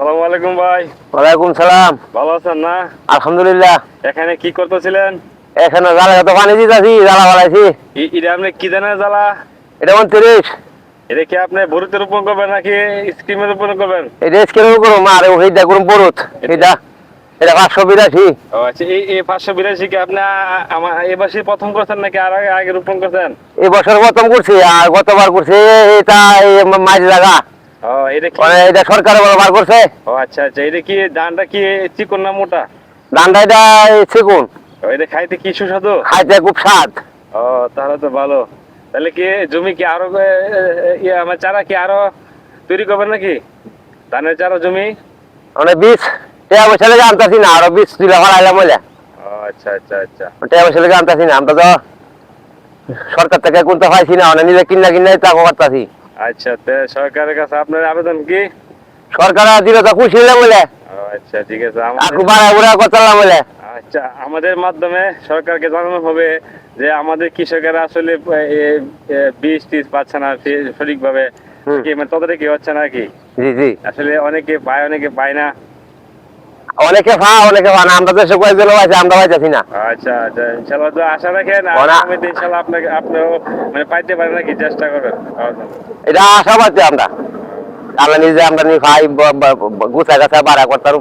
আসসালামু আলাইকুম ভাই। ওয়ালাইকুম সালাম। ভালো আছেন না? আলহামদুলিল্লাহ। এখানে কি করতেছিলেন? এখানে জ্বালা তো পানি দিতেছি জ্বালা বাড়াইছি এটা আপনি কি জানেন জ্বালা? এটা উনত্রিশ এটা কি আপনি ভরিতে রোপণ করবেন নাকি স্কিমে রোপণ করবেন? এটা স্কেল করো মারে ওইটা করুন পড়ুত এটা এটা পাঁচশো বিরাশি। ও আচ্ছা এই এই পাঁচশো বিরাশি কি আপনি আমার এবারই প্রথম করছেন নাকি আর আগে আগে রোপণ করছেন? এই বছর প্রথম করছি আর গতবার করছি এটা মাঝ জায়গা। মানে এটা সরকার বার করছে। ও আচ্ছা আচ্ছা এটা কি ধানটা কি চিকন না মোটা? ধানটা এটা চিকুন। এটা খাইতে কি সুস্বাদু? খাইতে খুব স্বাদ। ও তাহলে তো ভালো। তাহলে কি জমি কি আরও ইয়ে আমার চারা কি আরও তৈরি করবেন নাকি? ধানের চারা জমি? মানে বীজ টেয়া পয়সা লেগে আনতাছি না আরও বীজ তুলে ফেলাইলাম বলে। আচ্ছা আচ্ছা আচ্ছা। টেয়া পয়সা লেগে আনতাছি না আমরা তো সরকার থেকে কোনটা পাইছি না মানে নিজে কিনা কিনা তা করতাছি। আচ্ছা তে সরকারের কাছে আপনার আবেদন কি? সরকার বলে। আচ্ছা ঠিক আছে আকু বাড়া উড়া কথা বলে। আচ্ছা আমাদের মাধ্যমে সরকারকে জানানো হবে যে আমাদের কৃষকেরা আসলে বিশ ত্রিশ বীজ টিজ পাচ্ছে না সঠিক সঠিকভাবে। কি মানে ততটা কি হচ্ছে না কি জি জি। আসলে অনেকে পায় অনেকে পায় না। অনেকে ফা অনেকে ফা না আমরা দেশে কয়েকজন পাইছি আমরা পাইতেছি না। আচ্ছা আচ্ছা তো আশা রাখেন ইনশাল্লাহ আপনাকে আপনিও মানে পাইতে পারেন নাকি চেষ্টা করবেন। এটা আমরা। আমরা নিজে আমরা নি ভাই গুছা গাছা বাড়া করতাম।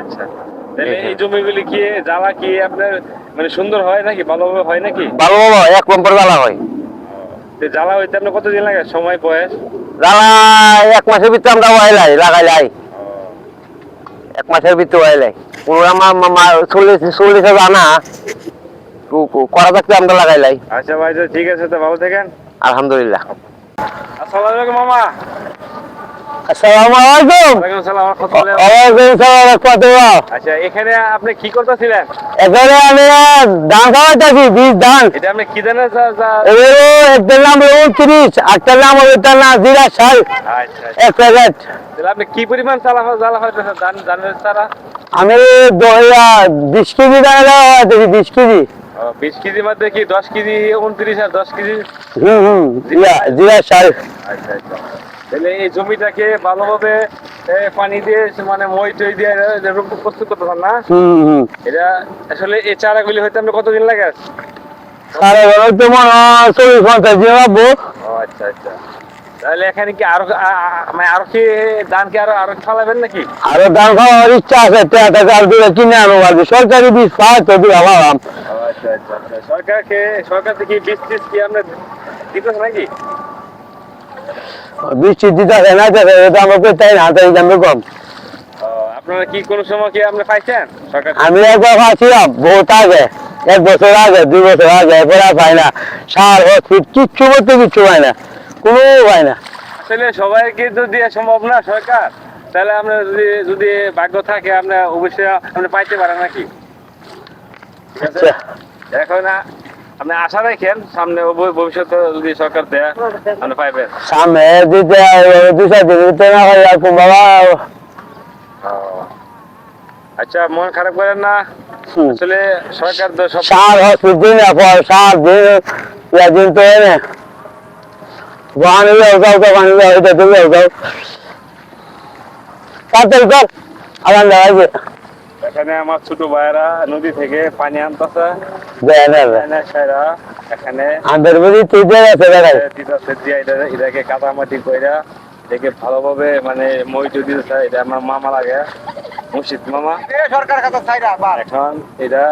আচ্ছা। এই জমিগুলি কি জ্বালা কি আপনার মানে সুন্দর হয় নাকি ভালোভাবে হয় নাকি? ভালো বাবা এক নম্বর জ্বালা হয়। জ্বালা হইতে আপনার কতদিন লাগে? সময় বয়স? জ্বালা এক মাসের ভিতরে আমরা ওয়াইলাই লাগাই লাই এক মাসের ভিতরে হয়ে পুরো আমার চল্লিশ চল্লিশ আনা। করা থাকতে আমরা লাগাই লাই। আচ্ছা ভাই ঠিক আছে তো ভালো থাকেন। আলহামদুলিল্লাহ। আসসালামু আলাইকুম মামা। আসসালামু আলাইকুম রাহমাতুল্লাহ আচ্ছা এখানে আপনি কি করতেছিলেন এখানে আমি ধান খাওয়াইতেছি বীজ ধান এটা আপনি কি জানেন স্যার স্যার? এগুলো একটার নাম একটার নাম জিরা সাল আচ্ছা আচ্ছা। এক প্যাকেট আপনি কি পরিমাণ চালা জ্বালা হইতেছে ধান ধানের চারা আমি বিশ কেজি ধান দেখি বিশ কেজি বিশ কেজির মধ্যে কি দশ কেজি উনত্রিশ আর দশ কেজি? হুম হুম জিরা সাল আচ্ছা আচ্ছা। তাহলে এই জমিটাকে ভালোভাবে পানি দিয়ে মানে মই টই দিয়ে এ, রূপ- প্রস্তুত করতে পারেন না? হুম হুম। এটা আসলে এই চারাগুলি হইতে আপনার কতদিন লাগে তো মনে হয় চল্লিশ পঞ্চাশ দিন লাগবো। আচ্ছা আচ্ছা। তাহলে এখানে কি আরও মানে আরও কি ধান কি আরও আরও ফালাবেন নাকি? আরও ধান খাওয়ার ইচ্ছা আছে টাকা কিনে আনো আর সরকারি বীজ পাওয়া তো আচ্ছা আচ্ছা আচ্ছা। সরকারকে সরকার থেকে বীজ টিজ কি আপনার দিতেছে নাকি? না আমরা না তাই দামে কম। আপনারা কি কোনো সময় কি আপনি পাইছেন? সরকার আমি একবার খাচ্ছিলাম বহুত আগে এক বছর আগে দুই বছর আগে এরপর আর পাই না। সার হসপিট কিচ্ছু বলতে কিচ্ছু পাই না কোনো পাই না। আসলে সবাইকে যদি সম্ভব না সরকার তাহলে আপনার যদি যদি ভাগ্য থাকে আপনি অবশ্যই আপনি পাইতে পারেন নাকি? এখন আ- আপনি আশা রাখেন সামনে ভবিষ্যতে যদি সরকার দেয় আপনি পাইবেন। সামনে দিতে চার দিন দিতে না হয় আর বাবা। আচ্ছা মন খারাপ করেন না। আসলে সরকার তো সব সার দিন পর সার দিন ইয়া দিন তো এনে যাও যাও। তাড়াতাড়ি কর আমার এখানে আমার ছোট ভাইরা নদী থেকে পানি আনতেছে। এখানে বুঝি তুই দিয়ে আছে দিয়ে এটা- এটাকে কাটামাটি কইরা এটাকে ভালোভাবে মানে মই যদি এটা আমার মামা লাগে। মুর্শিদ মামা। সরকার কাছে চাইরা বার। এখন এটা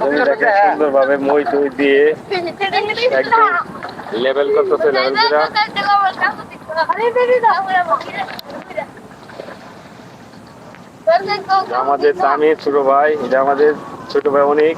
জমিটাকে সুন্দরভাবে মই টই দিয়ে একদম লেভেল করতেছে লেভেল করে। আমাদের তামির ছোট ভাই এটা আমাদের ছোট ভাই অনেক।